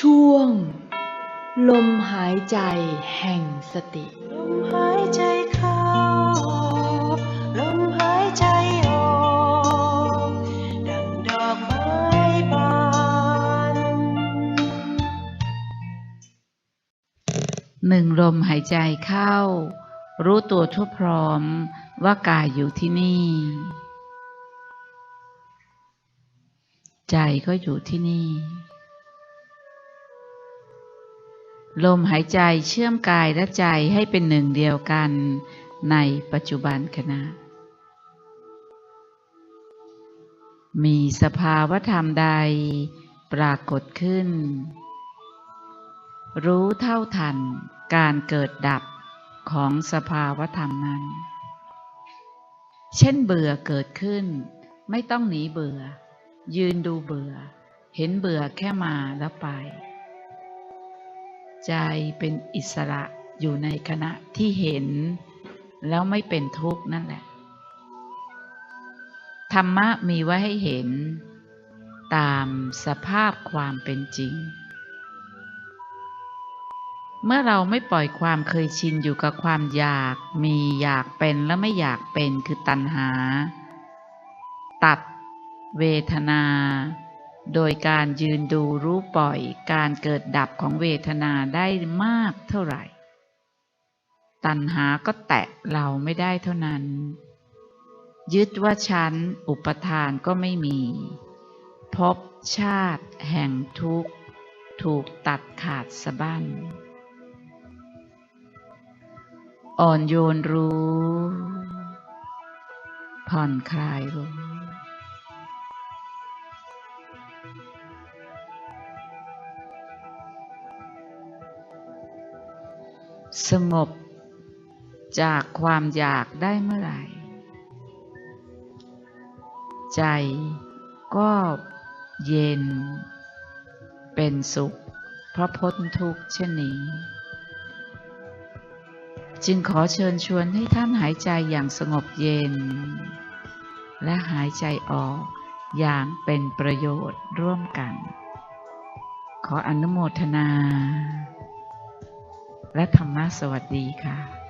ช่วง ลมหายใจแห่งสติ ลมหายใจเข้า ลมหายใจออกดังดอกไม้บาน หนึ่งลมหายใจเข้า รู้ตัวทั่วพร้อมว่ากายอยู่ที่นี่ ใจก็อยู่ที่นี่ ลมหายใจเชื่อมกายและใจให้เป็นหนึ่งเดียวกันในปัจจุบันขณะ มีสภาวธรรมใดปรากฏขึ้น รู้เท่าทันการเกิดดับของสภาวธรรมนั้น เช่นเบื่อเกิดขึ้น ไม่ต้องหนีเบื่อ ยืนดูเบื่อ เห็นเบื่อแค่มาแล้วไป ใจเป็นอิสระอยู่ในขณะที่เห็น แล้วไม่เป็นทุกข์นั่นแหละ ธรรมะมีไว้ให้เห็น ตามสภาพความเป็นจริง เมื่อเราไม่ปล่อยความเคยชินอยู่กับความอยากมีอยากเป็นและไม่อยากเป็นคือตัณหา ตัดเวทนา โดยการยืนดูรู้ปล่อยการเกิดดับของเวทนาได้มากเท่าไหร่ ตัณหาก็แตะเราไม่ได้เท่านั้น ยึดว่าฉันอุปทานก็ไม่มี พบชาติแห่งทุกข์ ถูกตัดขาดสะบั้น อ่อนโยนรู้ ผ่อนคลายรู้ สงบจากความอยากได้เมื่อไหร่ ใจก็เย็น เป็นสุข เพราะพ้นทุกข์เช่นนี้ จึงขอเชิญชวนให้ท่านหายใจอย่างสงบเย็น และหายใจออกอย่างเป็นประโยชน์ร่วมกัน ขออนุโมทนา และธรรมะสวัสดีค่ะ